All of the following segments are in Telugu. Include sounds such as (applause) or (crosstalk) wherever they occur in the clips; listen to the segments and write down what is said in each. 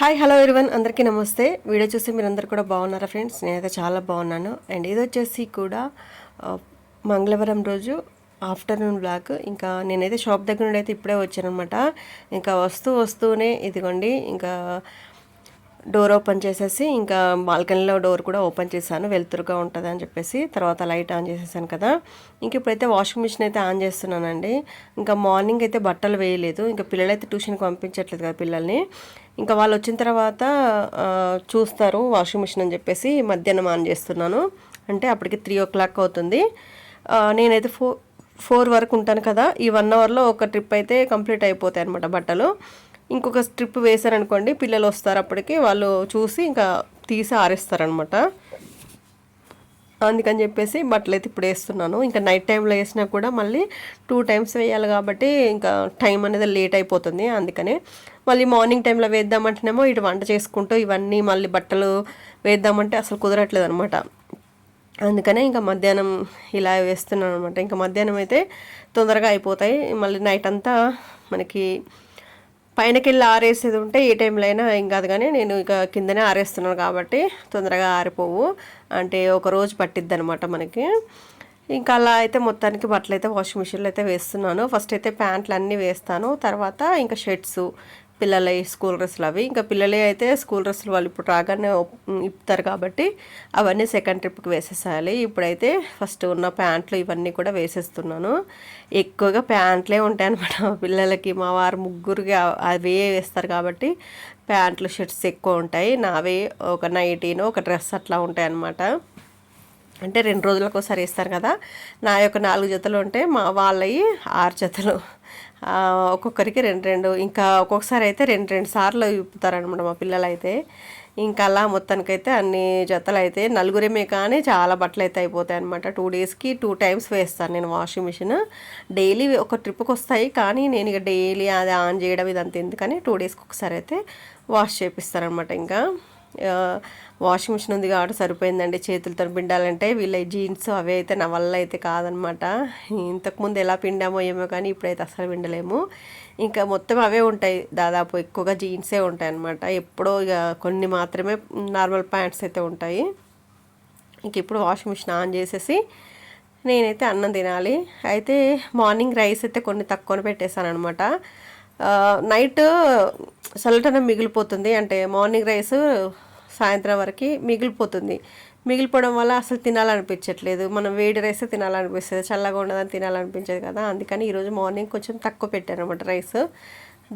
హాయ్ హలో ఎవరివన్ అందరికీ నమస్తే. వీడియో చూసి మీరందరూ కూడా బాగున్నారా ఫ్రెండ్స్? నేనైతే చాలా బాగున్నాను. అండ్ ఇది వచ్చేసి కూడా మంగళవారం రోజు ఆఫ్టర్నూన్ బ్లాక్ ఇంకా నేనైతే షాప్ దగ్గర నుండి అయితే ఇప్పుడే వచ్చానమాట ఇంకా వస్తూ వస్తూనే ఇదిగోండి ఇంకా డోర్ ఓపెన్ చేసేసి ఇంకా బాల్కనీలో డోర్ కూడా ఓపెన్ చేశాను. వెలుతురుగా ఉంటుంది అని చెప్పేసి తర్వాత లైట్ ఆన్ చేసేసాను కదా. ఇంక ఇప్పుడైతే వాషింగ్ మిషన్ అయితే ఆన్ చేస్తున్నానండి. ఇంకా మార్నింగ్ అయితే బట్టలు వేయలేదు. ఇంకా పిల్లలైతే ట్యూషన్కి పంపించట్లేదు కదా పిల్లల్ని. ఇంకా వాళ్ళు వచ్చిన తర్వాత చూస్తారు వాషింగ్ మిషన్ అని చెప్పేసి మధ్యాహ్నం ఆన్ చేస్తున్నాను. అంటే అప్పటికి త్రీ ఓ క్లాక్ అవుతుంది. నేనైతే ఫోర్ ఫోర్ వరకు ఉంటాను కదా. ఈ వన్ అవర్లో ఒక ట్రిప్ అయితే కంప్లీట్ అయిపోతాయి అనమాట బట్టలు. ఇంకొక ట్రిప్ వేశారనుకోండి పిల్లలు వస్తారు అప్పటికి వాళ్ళు చూసి ఇంకా తీసి ఆరేస్తారనమాట అందుకని చెప్పేసి బట్టలు అయితే ఇప్పుడు వేస్తున్నాను. ఇంకా నైట్ టైంలో వేసినా కూడా మళ్ళీ టూ టైమ్స్ వేయాలి కాబట్టి ఇంకా టైం అనేది లేట్ అయిపోతుంది. అందుకనే మళ్ళీ మార్నింగ్ టైంలో వేద్దామంటేనేమో ఇటు వంట చేసుకుంటూ ఇవన్నీ మళ్ళీ బట్టలు వేద్దామంటే అసలు కుదరట్లేదు అనమాట అందుకనే ఇంకా మధ్యాహ్నం ఇలా వేస్తున్నాను అనమాట ఇంకా మధ్యాహ్నం అయితే తొందరగా అయిపోతాయి. మళ్ళీ నైట్ అంతా మనకి పైనకెళ్ళి ఆరేసేది ఉంటే ఏ టైంలో అయినా ఏం కాదు కానీ నేను ఇక కిందనే ఆరేస్తున్నాను కాబట్టి తొందరగా ఆరిపోవు. అంటే ఒక రోజు పట్టిద్ది అనమాట మనకి. ఇంకా అలా అయితే మొత్తానికి బట్టలు అయితే వాషింగ్ మిషన్లో అయితే వేస్తున్నాను. ఫస్ట్ అయితే ప్యాంట్లు అన్నీ వేస్తాను. తర్వాత ఇంకా షర్ట్స్ పిల్లల స్కూల్ డ్రెస్సులు అవి. ఇంకా పిల్లలే అయితే స్కూల్ డ్రెస్సులు వాళ్ళు ఇప్పుడు రాగానే ఇప్పుతారు కాబట్టి అవన్నీ సెకండ్ ట్రిప్కి వేసేసేయాలి. ఇప్పుడైతే ఫస్ట్ ఉన్న ప్యాంట్లు ఇవన్నీ కూడా వేసేస్తున్నాను. ఎక్కువగా ప్యాంట్లే ఉంటాయి అనమాట పిల్లలకి. మా వారు ముగ్గురికి అవే వేస్తారు కాబట్టి ప్యాంట్లు షర్ట్స్ ఎక్కువ ఉంటాయి. నావే ఒక నైటీను ఒక డ్రెస్ అట్లా ఉంటాయి అనమాట అంటే రెండు రోజులకు ఒకసారి వేస్తారు కదా. నా యొక్క నాలుగు జతలు ఉంటే మా వాళ్ళవి ఆరు జతలు. ఒక్కొక్కరికి రెండు రెండు. ఇంకా ఒక్కొక్కసారి అయితే రెండు రెండు సార్లు ఇప్పుతారనమాట మా పిల్లలు అయితే ఇంకా అలా మొత్తానికైతే అన్ని జతలు అయితే నలుగురేమే కానీ చాలా బట్టలు అయితే అయిపోతాయి అనమాట టూ డేస్కి టూ టైమ్స్ వేస్తాను నేను వాషింగ్ మిషన్. డైలీ ఒక ట్రిప్కి వస్తాయి కానీ నేను ఇక డైలీ అది ఆన్ చేయడం ఇదంతా ఎందుకని టూ డేస్కి ఒకసారి అయితే వాష్ చేపిస్తారనమాట ఇంకా. వాషింగ్ మిషన్ ఉంది కాబట్టి సరిపోయిందండి. చేతులతో పిండాలంటే వీళ్ళ జీన్స్ అవి అయితే నా వల్ల అయితే కాదనమాట ఇంతకుముందు ఎలా పిండామో ఏమో కానీ ఇప్పుడైతే అసలు పిండలేము. ఇంకా మొత్తం అవే ఉంటాయి. దాదాపు ఎక్కువగా జీన్సే ఉంటాయి అనమాట ఎప్పుడో ఇక కొన్ని మాత్రమే నార్మల్ ప్యాంట్స్ అయితే ఉంటాయి. ఇంక ఇప్పుడు వాషింగ్ మిషన్ ఆన్ చేసేసి నేనైతే అన్నం తినాలి. అయితే మార్నింగ్ రైస్ అయితే కొన్ని తక్కువనే పెట్టేశాను అనమాట నైట్ సలటనం మిగిలిపోతుంది. అంటే మార్నింగ్ రైస్ సాయంత్రం వరకు మిగిలిపోతుంది. మిగిలిపోవడం వల్ల అసలు తినాలనిపించట్లేదు. మనం వేడి రైస్ తినాలనిపిస్తుంది. చల్లగా ఉండదని తినాలనిపించదు కదా. అందుకని ఈరోజు మార్నింగ్ కొంచెం తక్కువ పెట్టాను అనమాట రైస్.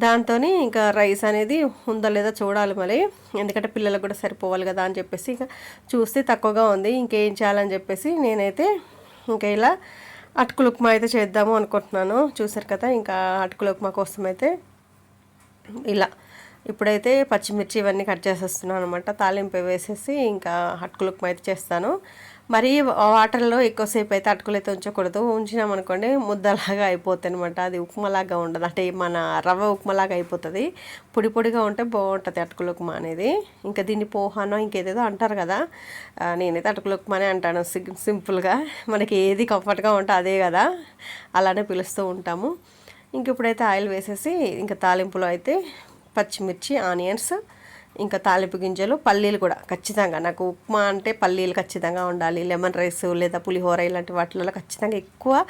దాంతో ఇంకా రైస్ అనేది ఉందా లేదా చూడాలి మరి. ఎందుకంటే పిల్లలకు కూడా సరిపోవాలి కదా అని చెప్పేసి ఇంకా చూస్తే తక్కువగా ఉంది. ఇంకేం చేయాలని చెప్పేసి నేనైతే ఇంకా ఇలా అటుకులు ఉప్మా అయితే చేద్దాము అనుకుంటున్నాను. చూసారు కదా ఇంకా అటుకుల ఉప్మా కోసం అయితే ఇలా ఇప్పుడైతే పచ్చిమిర్చి ఇవన్నీ కట్ చేసేస్తున్నాను అనమాట తాలింపు వేసేసి ఇంకా అటుకులు అయితే చేస్తాను. మరీ వాటర్లో ఎక్కువసేపు అయితే అటుకులు అయితే ఉంచకూడదు. ఉంచినామనుకోండి ముద్దలాగా అయిపోతుంది అనమాట అది ఉప్మాలాగా ఉండదు. అంటే మన రవ్వ ఉప్మాలాగా అయిపోతుంది. పొడి పొడిగా ఉంటే బాగుంటుంది అటుకుల ఉప్మా అనేది. ఇంకా దీన్ని పోహానో ఇంకేదేదో అంటారు కదా. నేనైతే అటుకుల ఉప్మానే అంటాను. సింపుల్గా. మనకి ఏది కంఫర్ట్గా ఉంటే అదే కదా. అలానే పిలుస్తూ ఉంటాము. ఇంక ఇప్పుడైతే ఆయిల్ వేసేసి ఇంకా తాలింపులో అయితే పచ్చిమిర్చి ఆనియన్స్ ఇంకా తాలింపు గింజలు పల్లీలు కూడా ఖచ్చితంగా. నాకు ఉప్మా అంటే పల్లీలు ఖచ్చితంగా ఉండాలి. లెమన్ రైస్ లేదా పులిహోర ఇలాంటి వాటిలలో ఖచ్చితంగా ఎక్కువ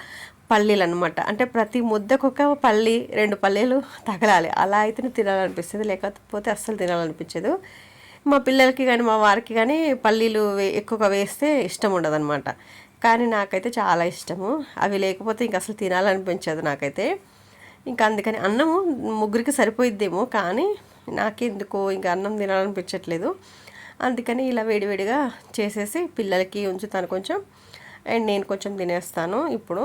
పల్లీలు అనమాట అంటే ప్రతి ముద్దకు ఒక పల్లి రెండు పల్లీలు తగలాలి. అలా అయితేనే తినాలనిపిస్తుంది. లేకపోతే అస్సలు తినాలనిపించదు. మా పిల్లలకి కానీ మా వారికి కానీ పల్లీలు వే- ఎక్కువగా వేస్తే ఇష్టం ఉండదన్నమాట. కానీ నాకైతే చాలా ఇష్టము. అవి లేకపోతే ఇంక అసలు తినాలనిపించదు నాకైతే. ఇంకా అందుకని అన్నము ముగ్గురికి సరిపోయిద్దేమో కానీ నాకెందుకో ఇంకా అన్నం తినాలనిపించట్లేదు. అందుకని ఇలా వేడివేడిగా చేసేసి పిల్లలకి ఉంచుతాను కొంచెం. అండ్ నేను కొంచెం తినేస్తాను. ఇప్పుడు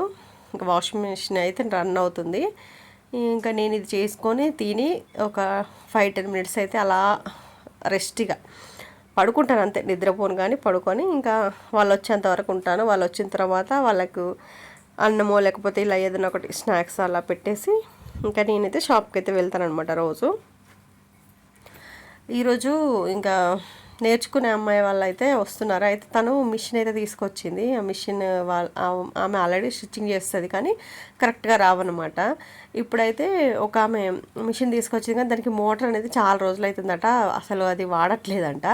ఇంకా వాషింగ్ మిషన్ అయితే రన్ అవుతుంది. ఇంకా నేను ఇది చేసుకొని తిని ఒక ఫైవ్ టెన్ మినిట్స్ అయితే అలా రెస్ట్గా పడుకుంటాను అంతే. నిద్రపోను కానీ పడుకొని ఇంకా వాళ్ళు వచ్చేంత వరకు ఉంటాను. వాళ్ళు వచ్చిన తర్వాత వాళ్ళకు అన్నమో లేకపోతే ఇలా ఏదైనా ఒకటి స్నాక్స్ అలా పెట్టేసి ఇంకా నేనైతే షాప్కి అయితే వెళ్తానమాట రోజు. ఈరోజు ఇంకా నేర్చుకునే అమ్మాయి వాళ్ళు అయితే వస్తున్నారు. అయితే తను మిషన్ అయితే తీసుకొచ్చింది. ఆ మిషన్ వాళ్ళ ఆమె ఆల్రెడీ స్టిచ్చింగ్ చేస్తుంది కానీ కరెక్ట్గా రావన్నమాట. ఇప్పుడైతే ఒక ఆమె మిషన్ తీసుకొచ్చింది కానీ దానికి మోటార్ అనేది చాలా రోజులు అవుతుందట అసలు అది వాడట్లేదంట.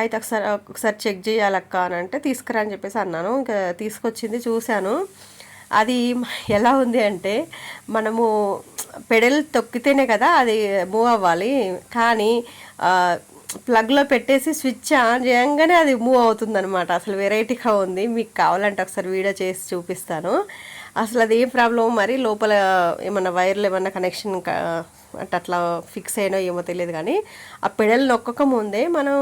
అయితే ఒకసారి ఒకసారి చెక్ చేయాలక్క అని అంటే తీసుకురా అని చెప్పేసి అన్నాను. ఇంకా తీసుకొచ్చింది చూశాను. అది ఎలా ఉంది అంటే మనము పెడల్ తొక్కితేనే కదా అది మూవ్ అవ్వాలి. కానీ ప్లగ్లో పెట్టేసి స్విచ్ ఆన్ చేయగానే అది మూవ్ అవుతుంది అనమాట అసలు వెరైటీగా ఉంది. మీకు కావాలంటే ఒకసారి వీడియో చేసి చూపిస్తాను. అసలు అది ఏం ప్రాబ్లం మరి లోపల ఏమన్నా వైర్లు ఏమన్నా కనెక్షన్ అంటే అట్లా ఫిక్స్ అయినో ఏమో తెలియదు కానీ ఆ పెడల్ నొక్కక ముందే మనం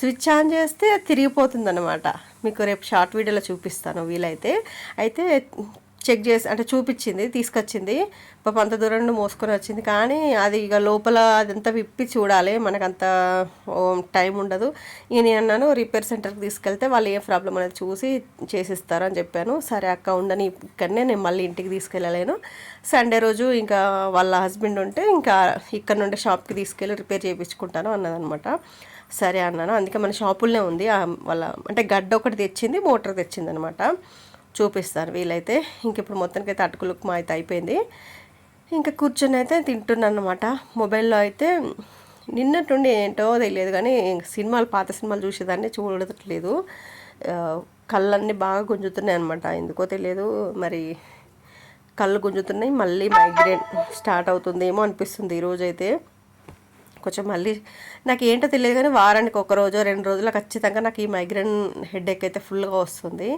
స్విచ్ ఆన్ చేస్తే తిరిగిపోతుంది అనమాట మీకు రేపు షార్ట్ వీడియోలో చూపిస్తాను వీలైతే. అయితే చెక్ చేసి అంటే చూపించింది తీసుకొచ్చింది. పాప అంత దూరం నుండి మోసుకొని వచ్చింది. కానీ అది ఇక లోపల అదంతా విప్పి చూడాలి. మనకంత టైం ఉండదు. ఇక నేను అన్నాను రిపేర్ సెంటర్కి తీసుకెళ్తే వాళ్ళు ఏ ప్రాబ్లం అనేది చూసి చేసిస్తారు అని చెప్పాను. సరే అక్క ఉండని ఇక్కడనే నేను మళ్ళీ ఇంటికి తీసుకెళ్ళలేను. సండే రోజు ఇంకా వాళ్ళ హస్బెండ్ ఉంటే ఇంకా ఇక్కడ నుండి షాప్కి తీసుకెళ్ళి రిపేర్ చేయించుకుంటాను అన్నదనమాట. సరే అన్నాను. అందుకే మన షాపుల్నే ఉంది. వాళ్ళ అంటే గడ్డ ఒకటి తెచ్చింది మోటార్ తెచ్చింది అనమాట చూపిస్తారు వీలైతే. ఇంక ఇప్పుడు మొత్తానికి అయితే మా అయితే అయిపోయింది. ఇంకా కూర్చొని అయితే తింటున్నాను అనమాట మొబైల్లో అయితే నిన్నట్టుండి ఏంటో తెలియదు కానీ సినిమాలు పాత సినిమాలు చూసేదాన్ని చూడట్లేదు. కళ్ళన్నీ బాగా గుంజుతున్నాయి అనమాట ఎందుకో తెలియదు. మరి కళ్ళు గుంజుతున్నాయి. మళ్ళీ మైగ్రేన్ స్టార్ట్ అవుతుందేమో అనిపిస్తుంది ఈరోజు అయితే కొంచెం మళ్ళీ నాకు ఏంటో తెలియదు కానీ వారానికి ఒక రోజు రెండు రోజులు ఖచ్చితంగా నాకు ఈ మైగ్రేన్ హెడేక్ అయితే ఫుల్గా వస్తుంది.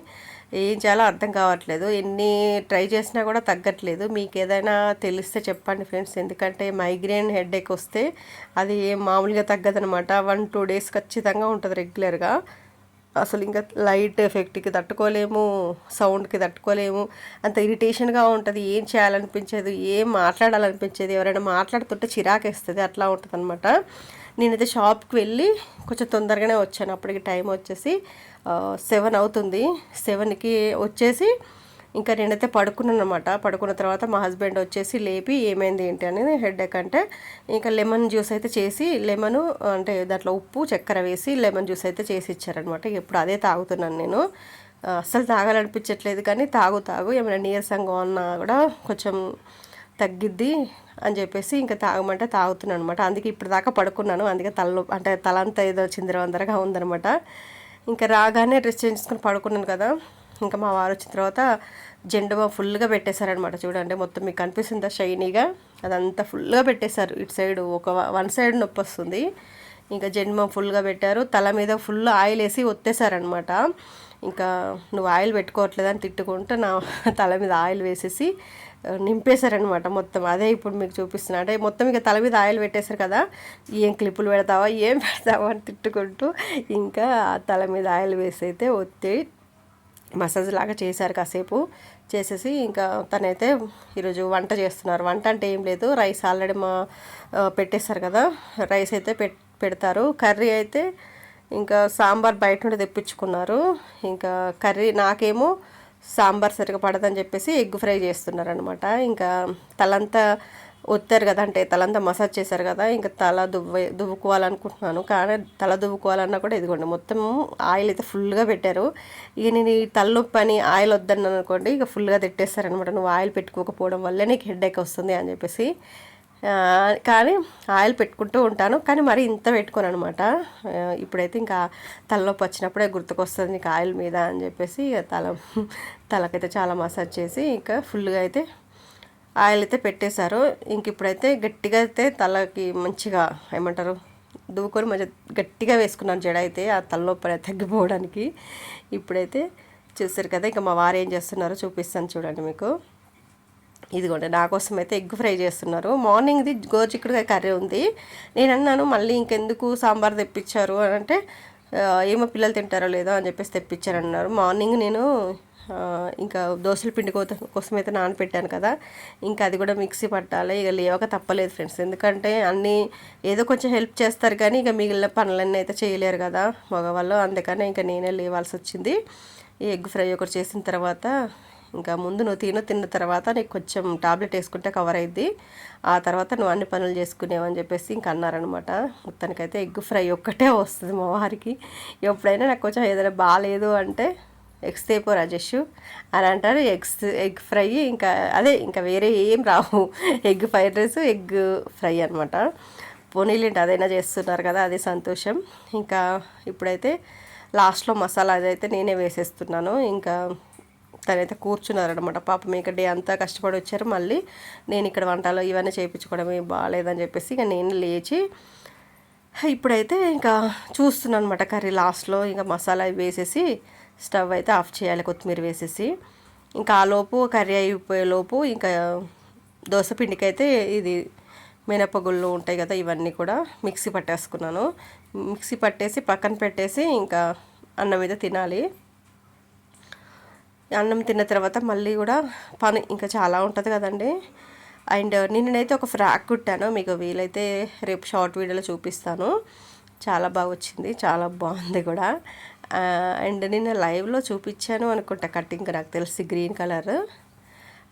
ఏం చేయాలో అర్థం కావట్లేదు. ఎన్ని ట్రై చేసినా కూడా తగ్గట్లేదు. మీకు ఏదైనా తెలిస్తే చెప్పండి ఫ్రెండ్స్ ఎందుకంటే మైగ్రేన్ హెడేక్ వస్తే అది ఏం మామూలుగా తగ్గదనమాట వన్ టూ డేస్ ఖచ్చితంగా ఉంటుంది రెగ్యులర్గా అసలు ఇంకా లైట్ ఎఫెక్ట్కి తట్టుకోలేము సౌండ్కి తట్టుకోలేము. అంత ఇరిటేషన్గా ఉంటుంది ఏం చేయాలనిపించేది ఏం మాట్లాడాలనిపించేది ఎవరైనా మాట్లాడుతుంటే చిరాకేస్తుంది అట్లా ఉంటుంది అనమాట నేనైతే షాప్కి వెళ్ళి కొంచెం తొందరగానే వచ్చాను. అప్పటికి టైం వచ్చేసి సెవెన్ అవుతుంది. సెవెన్కి వచ్చేసి ఇంకా నేనైతే పడుకున్నాను అనమాట పడుకున్న తర్వాత మా హస్బెండ్ వచ్చేసి లేపి ఏమైంది ఏంటి అనేది హెడ్ ఎక్ అంటే ఇంకా లెమన్ జ్యూస్ అయితే చేసి లెమను అంటే దాంట్లో ఉప్పు చక్కెర వేసి లెమన్ జ్యూస్ అయితే చేసి ఇచ్చారనమాట ఇప్పుడు అదే తాగుతున్నాను నేను. అస్సలు తాగాలనిపించట్లేదు కానీ తాగు తాగు. ఏమైనా నీరసంగా ఉన్నా కూడా కొంచెం తగ్గిద్ది అని చెప్పేసి ఇంకా తాగమంటే తాగుతున్నాను అనమాట అందుకే ఇప్పుడు దాకా పడుకున్నాను. అందుకే తలలో అంటే తలంతా ఏదో చిందరవందరగా ఉందనమాట ఇంకా రాగానే డ్రెస్ చేయించుకొని పడుకున్నాను కదా. ఇంకా మా వారు వచ్చిన తర్వాత జెండుబా ఫుల్గా పెట్టేశారనమాట చూడండి మొత్తం మీకు కనిపిస్తుందా షైనీగా? అదంతా ఫుల్గా పెట్టేశారు. ఇటు సైడ్ ఒక వన్ సైడ్ నొప్పి వస్తుంది. ఇంకా జెండుబా ఫుల్గా పెట్టారు. తల మీద ఫుల్ ఆయిల్ వేసి ఒత్తేసారనమాట ఇంకా నువ్వు ఆయిల్ పెట్టుకోవట్లేదని తిట్టుకుంటూ నా (laughs) తల మీద ఆయిల్ వేసేసి నింపేశారనమాట మొత్తం. అదే ఇప్పుడు మీకు చూపిస్తున్నా. అంటే మొత్తం ఇక తల మీద ఆయిల్ పెట్టేశారు కదా ఏం క్లిప్పులు పెడతావా ఏం పెడతావా అని తిట్టుకుంటూ ఇంకా ఆ తల మీద ఆయిల్ వేసి అయితే ఒత్తి మసాజ్ లాగా చేశారు కాసేపు. చేసేసి ఇంకా తనైతే ఈరోజు వంట చేస్తున్నారు. వంట అంటే ఏం లేదు. రైస్ ఆల్రెడీ మా పెట్టేశారు కదా. రైస్ అయితే పెట్ పెడతారు. కర్రీ అయితే ఇంకా సాంబార్ బయట నుండి తెప్పించుకున్నారు. ఇంకా కర్రీ నాకేమో సాంబార్ సరిగా పడదని చెప్పేసి ఎగ్ ఫ్రై చేస్తున్నారనమాట ఇంకా తలంతా ఒత్తారు కదా అంటే తలంతా మసాజ్ చేశారు కదా ఇంకా తల దువ్వ దువ్వుకోవాలనుకుంటున్నాను. కానీ తల దువ్వుకోవాలన్నా కూడా ఇదిగోండి మొత్తం ఆయిల్ అయితే ఫుల్గా పెట్టారు. ఇక నేను ఈ తలనొప్పి అని ఆయిల్ వద్దన్నాను అనుకోండి ఇక ఫుల్గా తిట్టేస్తారనమాట. నువ్వు ఆయిల్ పెట్టుకోకపోవడం వల్లే నీకు హెడేక్ వస్తుంది అని చెప్పేసి. కానీ ఆయిల్ పెట్టుకుంటూ ఉంటాను. కానీ మరి ఇంత పెట్టుకోను అనమాట. ఇప్పుడైతే ఇంకా తలనొప్పి వచ్చినప్పుడే గుర్తుకొస్తుంది నీకు ఆయిల్ మీద అని చెప్పేసి ఇక తల తలకైతే చాలా మసాజ్ చేసి ఇంకా ఫుల్గా అయితే ఆయిల్ అయితే పెట్టేశారు. ఇంక ఇప్పుడైతే గట్టిగా అయితే తలకి మంచిగా ఏమంటారు దువ్వుకొని మంచిగా గట్టిగా వేసుకున్నాను జడ అయితే ఆ తలనొప్పి తగ్గిపోవడానికి. ఇప్పుడైతే చూస్తారు కదా ఇంకా మా వారు ఏం చేస్తున్నారో చూపిస్తాను చూడండి మీకు. ఇదిగోండి నా కోసం అయితే ఎగ్ ఫ్రై చేస్తున్నారు. మార్నింగ్ది గోరుచిక్కుడుకాయ కర్రీ ఉంది. నేను అన్నాను మళ్ళీ ఇంకెందుకు సాంబార్ తెప్పించారు అని అంటే ఏమో పిల్లలు తింటారో లేదో అని చెప్పేసి తెప్పించారన్నారు. మార్నింగ్ నేను ఇంకా దోశల పిండి కోత కోసం అయితే నానపెట్టాను కదా. ఇంకా అది కూడా మిక్సీ పట్టాలి. ఇక లేవక తప్పలేదు ఫ్రెండ్స్. ఎందుకంటే అన్నీ ఏదో కొంచెం హెల్ప్ చేస్తారు కానీ ఇక మిగిలిన పనులన్నీ అయితే చేయలేరు కదా మగవాళ్ళు. అందుకనే ఇంకా నేనే లేవాల్సి వచ్చింది. ఈ ఎగ్ ఫ్రై ఒకటి చేసిన తర్వాత ఇంకా ముందు నువ్వు తిను తిన్న తర్వాత నీకు కొంచెం టాబ్లెట్ వేసుకుంటే కవర్ అయింది ఆ తర్వాత నువ్వు అన్ని పనులు చేసుకునేవని చెప్పేసి ఇంక అన్నారనమాట మొత్తానికైతే ఎగ్ ఫ్రై ఒక్కటే వస్తుంది మా వారికి. ఎప్పుడైనా నాకు కొంచెం ఏదైనా బాగాలేదు అంటే ఎగ్స్ తేపో రాజేష్ అని అంటారు. ఎగ్స్ ఎగ్ ఫ్రై ఇంకా అదే ఇంకా వేరే ఏం రావు. Egg fried rice egg fry అనమాట పోనీలేంటి అదైనా చేస్తున్నారు కదా అది సంతోషం. ఇంకా ఇప్పుడైతే లాస్ట్లో మసాలా అదైతే నేనే వేసేస్తున్నాను. ఇంకా తనైతే కూర్చున్నారనమాట పాపం ఇక డే అంతా కష్టపడి వచ్చారు. మళ్ళీ నేను ఇక్కడ వంటలు ఇవన్నీ చేయించుకోవడం బాగాలేదని చెప్పేసి ఇక నేను లేచి ఇప్పుడైతే ఇంకా చూస్తున్నాను అనమాట కర్రీ లాస్ట్లో. ఇంకా మసాలా వేసేసి స్టవ్ అయితే ఆఫ్ చేయాలి కొత్తిమీర వేసేసి. ఇంకా ఆ లోపు కర్రీ అయిపోయే లోపు ఇంకా దోశ పిండికైతే ఇది మినపగుళ్ళు ఉంటాయి కదా ఇవన్నీ కూడా మిక్సీ పట్టేసుకున్నాను. మిక్సీ పట్టేసి పక్కన పెట్టేసి ఇంకా అన్నం మీద తినాలి. అన్నం తిన్న తర్వాత మళ్ళీ కూడా పని ఇంకా చాలా ఉంటుంది కదండి. అండ్ నిన్ననైతే ఒక ఫ్రాక్ కుట్టాను మీకు వీలైతే రేపు షార్ట్ వీడియోలో చూపిస్తాను. చాలా బాగా వచ్చింది చాలా బాగుంది కూడా. అండ్ నిన్న లైవ్లో చూపించాను అనుకుంటా కటింగ్ నాకు తెలిసి గ్రీన్ కలర్.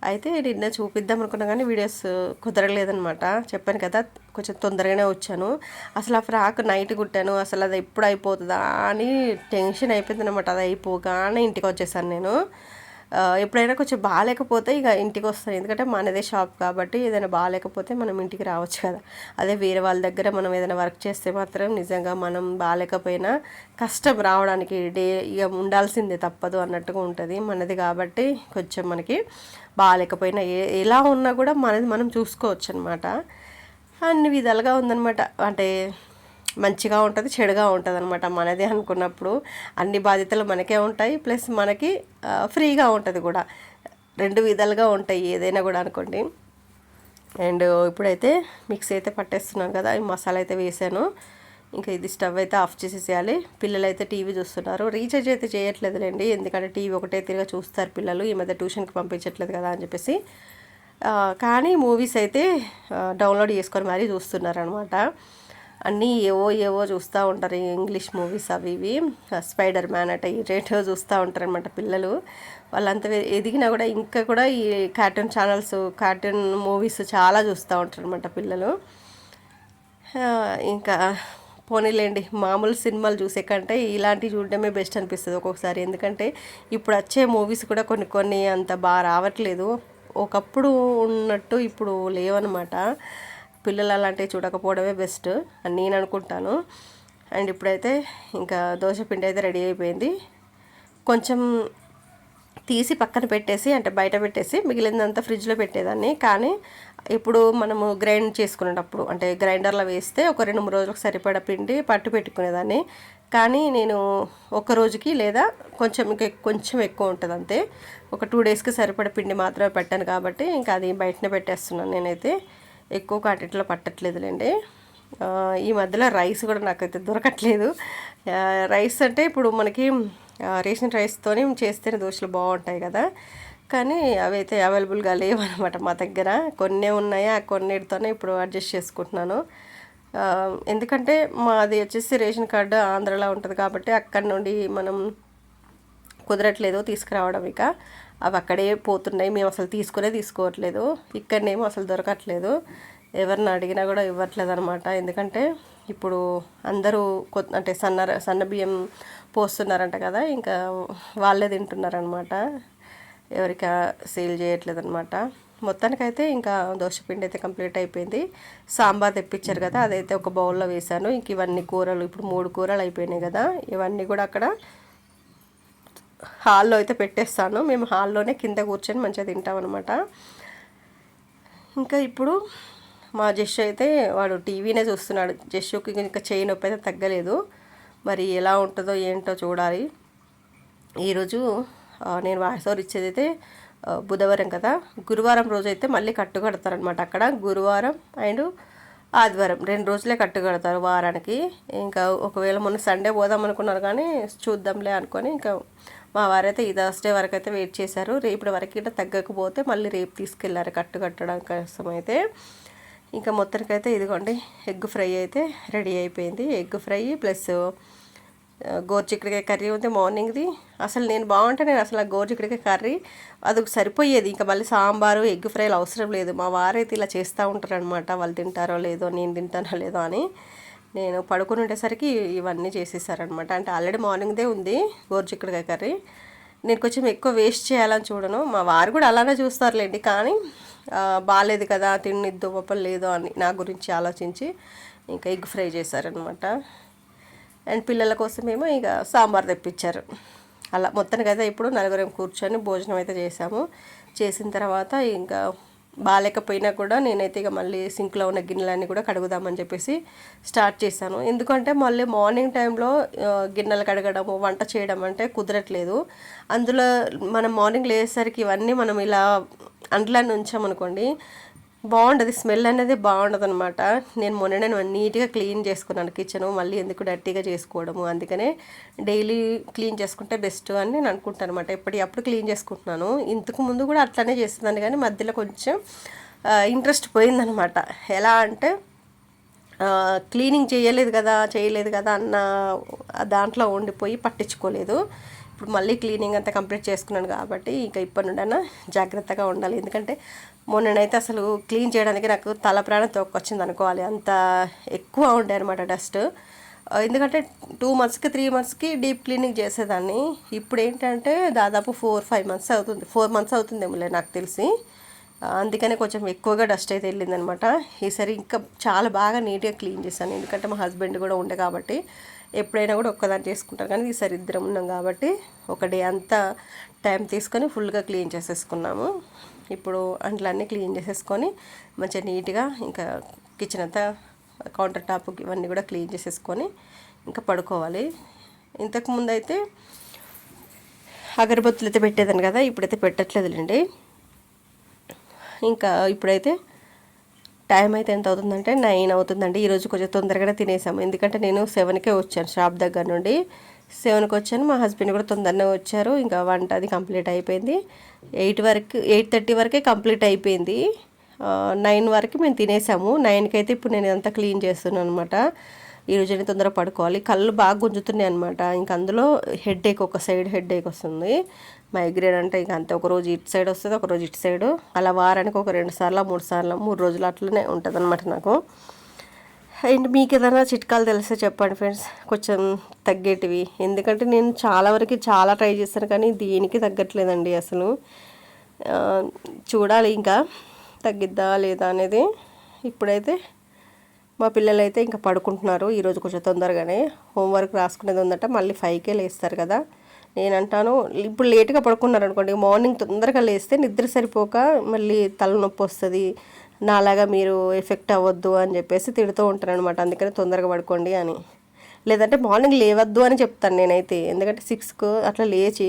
అయితే నిన్న చూపిద్దాం అనుకున్నా కానీ వీడియోస్ కుదరలేదనమాట చెప్పాను కదా కొంచెం తొందరగానే వచ్చాను. అసలు ఆ ఫ్రాక్ నైట్ కుట్టాను అసలు అది ఎప్పుడు అయిపోతుందా అని టెన్షన్ అయిపోయింది అనమాట అది అయిపోగానే ఇంటికి వచ్చేసాను నేను. ఎప్పుడైనా కొంచెం బాగాలేకపోతే ఇక ఇంటికి వస్తాను ఎందుకంటే మనదే షాప్ కాబట్టి ఏదైనా బాగాలేకపోతే మనం ఇంటికి రావచ్చు కదా. అదే వేరే వాళ్ళ దగ్గర మనం ఏదైనా వర్క్ చేస్తే మాత్రం నిజంగా మనం బాగాలేకపోయినా కష్టం రావడానికి డే ఇక ఉండాల్సిందే తప్పదు అన్నట్టుగా ఉంటుంది. మనది కాబట్టి కొంచెం మనకి బాగాలేకపోయినా ఏ ఎలా ఉన్నా కూడా మనది మనం చూసుకోవచ్చు అనమాట అన్ని విధాలుగా ఉందన్నమాట. అంటే మంచిగా ఉంటుంది చెడుగా ఉంటుంది అనమాట మనదే అనుకున్నప్పుడు అన్ని బాధ్యతలు మనకే ఉంటాయి ప్లస్ మనకి ఫ్రీగా ఉంటుంది కూడా. రెండు విధాలుగా ఉంటాయి ఏదైనా కూడా అనుకోండి. అండ్ ఇప్పుడైతే మిక్సీ అయితే పట్టేస్తున్నాను కదా ఈ మసాలా అయితే వేసాను. ఇంకా ఇది స్టవ్ అయితే ఆఫ్ చేసేసేయాలి. పిల్లలు అయితే టీవీ చూస్తున్నారు. రీఛార్జ్ అయితే చేయట్లేదులేండి ఎందుకంటే టీవీ ఒకటే తిరిగా చూస్తారు పిల్లలు. ఈ మధ్య ట్యూషన్కి పంపించట్లేదు కదా అని చెప్పేసి. కానీ మూవీస్ అయితే డౌన్లోడ్ చేసుకొని మరీ చూస్తున్నారనమాట అన్నీ ఏవో ఏవో చూస్తూ ఉంటారు. ఇంగ్లీష్ మూవీస్ అవి ఇవి. స్పైడర్ మ్యాన్ అట ఈ రేటో చూస్తూ ఉంటారు అనమాట పిల్లలు. వాళ్ళంతా ఎదిగినా కూడా ఇంకా కూడా ఈ కార్టూన్ ఛానల్స్ కార్టూన్ మూవీస్ చాలా చూస్తూ ఉంటారు అనమాట పిల్లలు ఇంకా పోనీలేండి. మామూలు సినిమాలు చూసే కంటే ఇలాంటివి చూడడమే బెస్ట్ అనిపిస్తుంది ఒక్కొక్కసారి. ఎందుకంటే ఇప్పుడు వచ్చే మూవీస్ కూడా కొన్ని కొన్ని అంత బాగా రావట్లేదు. ఒకప్పుడు ఉన్నట్టు ఇప్పుడు లేవన్నమాట. పిల్లలు అలాంటివి చూడకపోవడమే బెస్ట్ అని నేను అనుకుంటాను. అండ్ ఇప్పుడైతే ఇంకా దోశ పిండి అయితే రెడీ అయిపోయింది. కొంచెం తీసి పక్కన పెట్టేసి అంటే బయట పెట్టేసి మిగిలిందంతా ఫ్రిడ్జ్లో పెట్టేదాన్ని. కానీ ఇప్పుడు మనము గ్రైండ్ చేసుకునేటప్పుడు అంటే గ్రైండర్లో వేస్తే ఒక రెండు మూడు రోజులకు సరిపడా పిండి పట్టు పెట్టుకునేదాన్ని. కానీ నేను ఒక రోజుకి లేదా కొంచెం ఇంకా కొంచెం ఎక్కువ ఉంటుంది అంతే. ఒక టూ డేస్కి సరిపడ పిండి మాత్రమే పెట్టాను కాబట్టి ఇంకా అది బయటనే పెట్టేస్తున్నాను నేనైతే. ఎక్కువ కాటిట్లో పట్టట్లేదులేండి. ఈ మధ్యలో రైస్ కూడా నాకైతే దొరకట్లేదు. రైస్ అంటే ఇప్పుడు మనకి రేషన్ రైస్తోనే చేస్తేనే దోశలు బాగుంటాయి కదా. కానీ అవి అయితే అవైలబుల్గా లేవన్నమాట మా దగ్గర. కొన్ని ఉన్నాయి ఆ కొన్నిటితోనే ఇప్పుడు అడ్జస్ట్ చేసుకుంటున్నాను. ఎందుకంటే మాది వచ్చేసి రేషన్ కార్డు ఆంధ్రలో ఉంటుంది కాబట్టి అక్కడ నుండి మనం కుదరట్లేదు తీసుకురావడం ఇక. అవి అక్కడే పోతున్నాయి. మేము అసలు తీసుకునే తీసుకోవట్లేదు. ఇక్కడనేమో అసలు దొరకట్లేదు. ఎవరిని అడిగినా కూడా ఇవ్వట్లేదు అనమాట ఎందుకంటే ఇప్పుడు అందరూ అంటే సన్న సన్న బియ్యం పోస్తున్నారంట కదా ఇంకా వాళ్ళే తింటున్నారనమాట ఎవరికి సేల్ చేయట్లేదు అనమాట మొత్తానికైతే ఇంకా దోశపిండి అయితే కంప్లీట్ అయిపోయింది. సాంబార్ తెప్పించారు కదా అదైతే ఒక బౌల్లో వేసాను ఇంక ఇవన్నీ కూరలు ఇప్పుడు మూడు కూరలు అయిపోయినాయి కదా ఇవన్నీ కూడా అక్కడ హాల్లో అయితే పెట్టేస్తాను. మేము హాల్లోనే కింద కూర్చొని మంచిగా తింటాం అనమాట ఇంకా ఇప్పుడు మా జష్ అయితే వాడు టీవీనే చూస్తున్నాడు. జష్కి ఇంకా చేయి నొప్పి అయితే తగ్గలేదు. మరి ఎలా ఉంటుందో ఏంటో చూడాలి. ఈరోజు నేను వాయిస్ ఇచ్చేది అయితే బుధవారం కదా. గురువారం రోజు అయితే మళ్ళీ కట్టు కడతారనమాట అక్కడ. గురువారం అండ్ ఆదివారం. రెండు రోజులే కట్టు కడతారు వారానికి. ఇంకా ఒకవేళ మొన్న సండే పోదాం అనుకున్నారు కానీ చూద్దాంలే అనుకొని ఇంకా మా వారైతే ఈ థర్స్డే వరకు అయితే వెయిట్ చేశారు రేపటి వరకు ఇట్లా తగ్గకపోతే మళ్ళీ రేపు తీసుకెళ్ళారు కట్టు కట్టడం కోసం అయితే ఇంకా మొత్తానికైతే ఇదిగోండి ఎగ్ ఫ్రై అయితే రెడీ అయిపోయింది. ఎగ్ ఫ్రై ప్లస్ గోర్చిక్కడికాయ కర్రీ ఉంది మార్నింగ్ది. అసలు నేను బాగుంటే నేను అసలు ఆ గోర్చిక్కడికాయ కర్రీ అది సరిపోయేది. ఇంకా మళ్ళీ సాంబారు ఎగ్ ఫ్రైలు అవసరం లేదు. మా వారైతే ఇలా చేస్తూ ఉంటారనమాట వాళ్ళు తింటారో లేదో నేను తింటానో లేదో అని. నేను పడుకుని ఉండేసరికి ఇవన్నీ చేసేసారనమాట అంటే ఆల్రెడీ మార్నింగ్దే ఉంది గోరుచిక్కుడికాయ కర్రీ. నేను కొంచెం ఎక్కువ వేస్ట్ చేయాలని చూడను. మా వారు కూడా అలానే చూస్తారులేండి కానీ బాగాలేదు కదా తిన్నిద్దు పప్పలు లేదు అని నా గురించి ఆలోచించి ఇంకా ఎగ్ ఫ్రై చేశారనమాట అండ్ పిల్లల కోసమేమో ఇక సాంబార్ తెప్పించారు. అలా మొత్తానికి అయితే ఇప్పుడు నలుగురం కూర్చొని భోజనం అయితే చేసాము. చేసిన తర్వాత ఇంకా బాగాలేకపోయినా కూడా నేనైతే ఇక మళ్ళీ సింక్లో ఉన్న గిన్నెలన్నీ కూడా కడుగుదామని చెప్పేసి స్టార్ట్ చేశాను. ఎందుకంటే మళ్ళీ మార్నింగ్ టైంలో గిన్నెలు కడగడము వంట చేయడం అంటే కుదరట్లేదు. అందులో మనం మార్నింగ్ లేసేసరికి ఇవన్నీ మనం ఇలా అండ్లని ఉంచామనుకోండి బాగుండదు. స్మెల్ అనేది బాగుండదు అనమాట నేను మొన్ననే నీట్గా క్లీన్ చేసుకున్నాను కిచెన్. మళ్ళీ ఎందుకు డర్టీగా చేసుకోవడము. అందుకనే డైలీ క్లీన్ చేసుకుంటే బెస్ట్ అని నేను అనుకుంటాను అనమాట ఎప్పటికప్పుడు క్లీన్ చేసుకుంటున్నాను. ఇంతకు ముందు కూడా అట్లనే చేస్తుందని కానీ మధ్యలో కొంచెం ఇంట్రెస్ట్ పోయిందనమాట. ఎలా అంటే క్లీనింగ్ చేయలేదు కదా చేయలేదు కదా అన్న దాంట్లో ఉండిపోయి పట్టించుకోలేదు. ఇప్పుడు మళ్ళీ క్లీనింగ్ అంతా కంప్లీట్ చేసుకున్నాను కాబట్టి ఇంకా ఇప్పటి నుండి జాగ్రత్తగా ఉండాలి. ఎందుకంటే మొన్ననైతే అసలు క్లీన్ చేయడానికి నాకు తల ప్రాణం తోక్కొచ్చింది అనుకోవాలి. అంత ఎక్కువ ఉండే అనమాట డస్ట్. ఎందుకంటే టూ మంత్స్కి త్రీ మంత్స్కి డీప్ క్లీనింగ్ చేసేదాన్ని. ఇప్పుడు ఏంటంటే దాదాపు ఫోర్ ఫైవ్ మంత్స్ అవుతుంది. ఫోర్ మంత్స్ అవుతుందేమోలే నాకు తెలిసి. అందుకనే కొంచెం ఎక్కువగా డస్ట్ అయితే వెళ్ళిందనమాట ఈసారి ఇంకా చాలా బాగా నీట్గా క్లీన్ చేశాను. ఎందుకంటే మా హస్బెండ్ కూడా ఉండే కాబట్టి ఎప్పుడైనా కూడా ఒక్కదాన్ని చేసుకుంటారు. కానీ ఈసారి ఇద్దరం ఉన్నాం కాబట్టి ఒక డే అంతా టైం తీసుకొని ఫుల్గా క్లీన్ చేసేసుకున్నాము. ఇప్పుడు అంట్లన్నీ క్లీన్ చేసేసుకొని మంచిగా నీట్గా ఇంకా కిచెన్ అంతా కౌంటర్ టాప్ ఇవన్నీ కూడా క్లీన్ చేసేసుకొని ఇంకా పడుకోవాలి. ఇంతకుముందు అయితే అగరబత్తులు అయితే పెట్టేదాన్ని కదా ఇప్పుడైతే పెట్టట్లేదులేండి. ఇంకా ఇప్పుడైతే టైం అయితే ఎంత అవుతుందంటే నైన్ అవుతుందండి. ఈరోజు కొంచెం తొందరగానే తినేసాము. ఎందుకంటే నేను సెవెన్కే వచ్చాను షాప్ దగ్గర నుండి. సెవెన్కి వచ్చాను. మా హస్బెండ్ కూడా తొందరనే వచ్చారు. ఇంకా వంట అది కంప్లీట్ అయిపోయింది. ఎయిట్ వరకు ఎయిట్ థర్టీ వరకే కంప్లీట్ అయిపోయింది. నైన్ వరకు మేము తినేసాము. నైన్కి అయితే ఇప్పుడు నేను ఇదంతా క్లీన్ చేస్తున్నాను అనమాట ఈరోజు తొందరగా పడుకోవాలి. కళ్ళు బాగా గుంజుతున్నాయి అనమాట ఇంకా అందులో హెడ్ ఏక్ ఒక సైడ్ హెడ్ ఏక్ వస్తుంది. మైగ్రేన్ అంటే ఇంకా అంతే. ఒక రోజు ఇటు సైడ్ వస్తుంది ఒక రోజు ఇటు సైడ్. అలా వారానికి ఒక రెండు సార్లు మూడు సార్లు మూడు రోజులు అట్లనే ఉంటుంది అనమాట నాకు. అండ్ మీకు ఏదైనా చిట్కాలు తెలిస్తే చెప్పండి ఫ్రెండ్స్. కొంచెం తగ్గేటివి. ఎందుకంటే నేను చాలా వరకు చాలా ట్రై చేస్తాను కానీ దీనికి తగ్గట్లేదండి అసలు. చూడాలి ఇంకా తగ్గిద్దా లేదా అనేది. ఇప్పుడైతే మా పిల్లలు అయితే ఇంకా పడుకుంటున్నారు. ఈరోజు కొంచెం తొందరగానే హోంవర్క్ రాసుకునేది ఉందంటే. మళ్ళీ ఫైవ్కే లేస్తారు కదా. నేను అంటాను ఇప్పుడు లేట్గా పడుకున్నారు అనుకోండి మార్నింగ్ తొందరగా లేస్తే నిద్ర సరిపోక మళ్ళీ తలనొప్పి వస్తుంది. నాలాగా మీరు ఎఫెక్ట్ అవ్వద్దు అని చెప్పేసి తిడుతూ ఉంటాను అనమాట అందుకని తొందరగా పడుకోండి అని. లేదంటే మార్నింగ్ లేవద్దు అని చెప్తాను నేనైతే. ఎందుకంటే సిక్స్కు అట్లా లేచి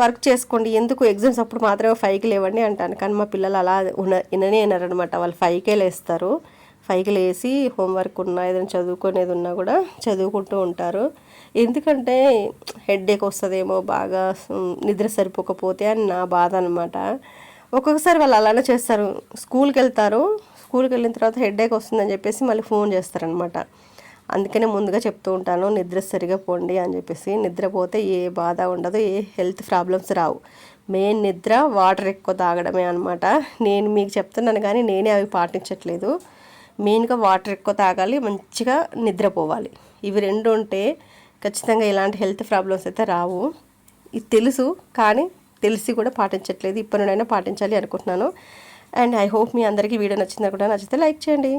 వర్క్ చేసుకోండి. ఎందుకు? ఎగ్జామ్స్ అప్పుడు మాత్రమే ఫైవ్కి లేవండి అంటాను. కానీ మా పిల్లలు అలా ఉన్న విననే వినరనమాట వాళ్ళు ఫైవ్కే లేస్తారు. ఫైవ్కి లేసి హోంవర్క్ ఉన్నా ఏదైనా చదువుకునేది ఉన్నా కూడా చదువుకుంటూ ఉంటారు. ఎందుకంటే హెడ్ఏక్ వస్తుందేమో బాగా నిద్ర సరిపోకపోతే అని నా బాధ అనమాట ఒక్కొక్కసారి వాళ్ళు అలానే చేస్తారు. స్కూల్కి వెళ్తారు. స్కూల్కి వెళ్ళిన తర్వాత హెడ్ఏక్ వస్తుందని చెప్పేసి మళ్ళీ ఫోన్ చేస్తారనమాట అందుకనే ముందుగా చెప్తూ ఉంటాను నిద్ర సరిగా పోండి అని చెప్పేసి. నిద్రపోతే ఏ బాధ ఉండదు ఏ హెల్త్ ప్రాబ్లమ్స్ రావు. మెయిన్ నిద్ర వాటర్ ఎక్కువ తాగడమే అనమాట నేను మీకు చెప్తున్నాను కానీ నేనే అవి పాటించట్లేదు. మెయిన్గా వాటర్ ఎక్కువ తాగాలి మంచిగా నిద్రపోవాలి. ఇవి రెండు ఉంటే ఖచ్చితంగా ఇలాంటి హెల్త్ ప్రాబ్లమ్స్ అయితే రావు. ఇది తెలుసు కానీ తెలిసి కూడా పాటించట్లేదు. ఇప్పటి నుండైనా పాటించాలి అనుకుంటున్నాను. అండ్ ఐ హోప్ మీ అందరికీ వీడియో నచ్చింది కూడా నచ్చితే లైక్ చేయండి.